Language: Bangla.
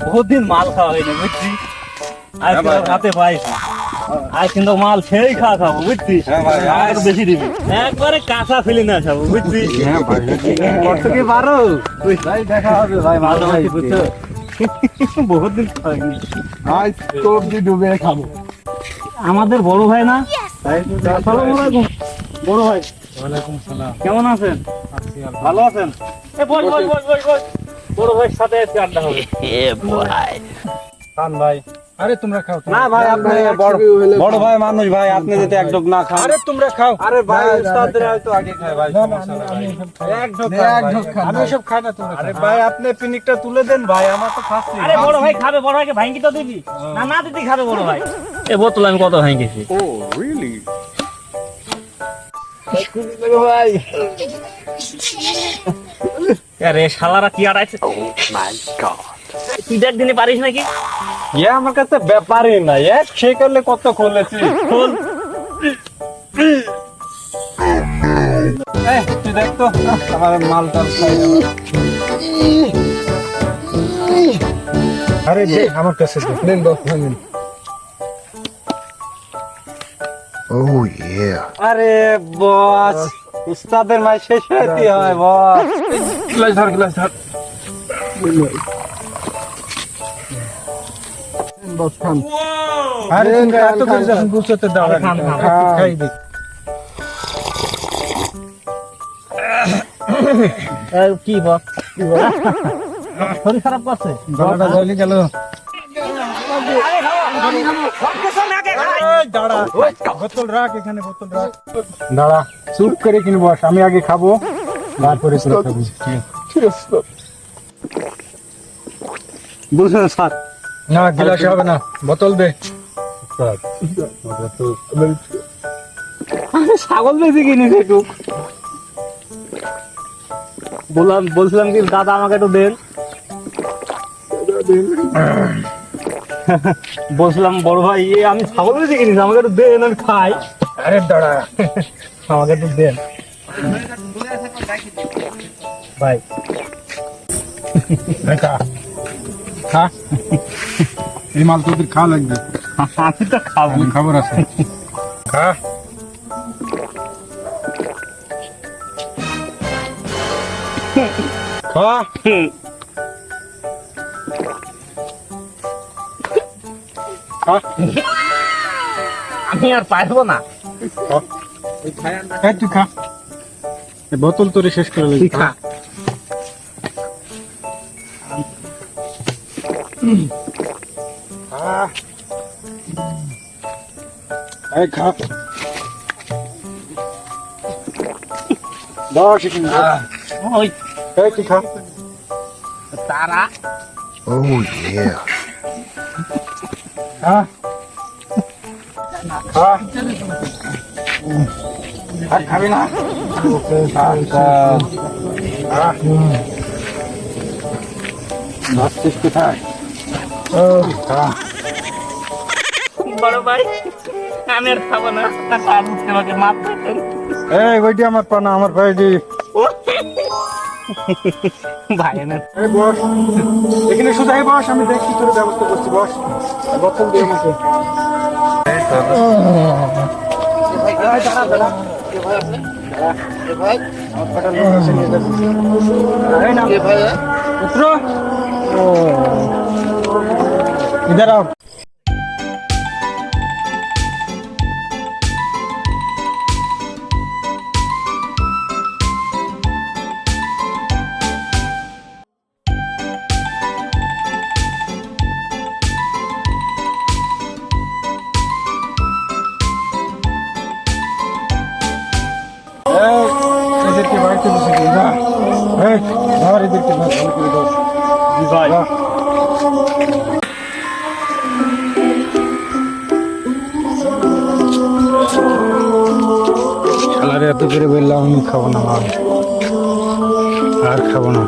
বহুদিন মাল খাওয়া হয়নি বুঝছি হ্যাঁ ভাই। কিন্তু হাতে পাইছি আজ কিন্তু মাল সেই খাওয়া খাব বুঝছি হ্যাঁ আর বেশি দিবি একবারে কাঁচা ফেলে না খাব বুঝছি হ্যাঁ কি পারো? ভাই দেখা হবে ভাই মাল খাইছি বুঝছ? বহুত দিন খাওয়া আজ সবজি ডুবে খাব। আমাদের বড় ভাই না? বড় ভাই। কেমন আছেন? ভালো আছেন? বল বল বল বল বল। বড় ভাইয়ের সাথে আজকে আড্ডা হবে। খান ভাই। আরে তোমরা খাও না ভাই আপনি বড় বড় ভাই। মানুষ ভাই আপনি যদি এক ঢোক না খান। আরে তোমরা খাও। আরে ভাই উস্তাদরা হয়তো আগে খায় ভাই এক ঢোক এক ঢোক খান আমি সব খাই না তোমরা আরে ভাই আপনি পিনিকটা তুলে দেন ভাই আমার তো ফার্স্ট আরে বড় ভাই খাবে বড় ভাইকে ভাঙ্গি তো দিবি। না না দিদি খাবে বড় ভাই। এ বোতল আমি কত ভাঙ্গেছি ও রিয়েলি ভাই আরে শালারা কি আড়াইছে? তুই দেখ দিনে পারিস নাকি? ইয়ে আমার কাছে ব্যাপারই না এক সে করলে কত খুলেছি? খোল। তুই দেখ তো আমার মাল টাল আরে আমার কাছে দে দশ Oh yeah. আরে বস উস্তাদের মাই শেষ হয়ে হইতে হয় বস? গ্লাস ধর গ্লাস ধর। বস খান আরে এত করে যখন গুছতে দাও আরে খান। খাই দি। কি বল শরীর খারাপ করছে? গলাটা জ্বলি গেল। দাঁড়া। বোতল রাখ এখানে বোতল রাখ। দাঁড়া চুপ করে আমি আগে খাব তারপরে তোরা খাবি। ঠিক আছে বুঝলেন স্যার? না গিলাসে হবে না বোতল দে। ছাগল বেশি কিনেছে একটু। বললাম বলছিলাম কি দাদা আমাকে একটু দেন। বলছিলাম বড় ভাই এ আমি ছাগল বেশি কিনেছি আমাকে একটু দেন আমি খাই। আরে দাঁড়া। আমাকে একটু দেন। ভাই। খা খা। এই মাল তোদের খাওয়া লাগবে। আমি তো খাব। খবর আছে খা। খা। আমি আর পারব না। এই তুই খা। বোতল তোরে শেষ করে লাগবে খা। খা। দশ ওই। তুই খা। তারা। Oh yeah. খাবি না? ভাবছিস কোথায় বড় ভাই আমি আর খাব না। এই ওইটি আমার পানা আমার ভাই দি। ভাই বস এখানে শুধু বস আমি দেখছি তোর ব্যবস্থা করছি বস। বোতল দিয়ে আমাকে उतरो इधर आओ বসে দিই যা এই ধর এদেরকে ধর ভালো করে ধর ভাই। শালারে এত করে বললাম, আমি খাব না আর খাব না।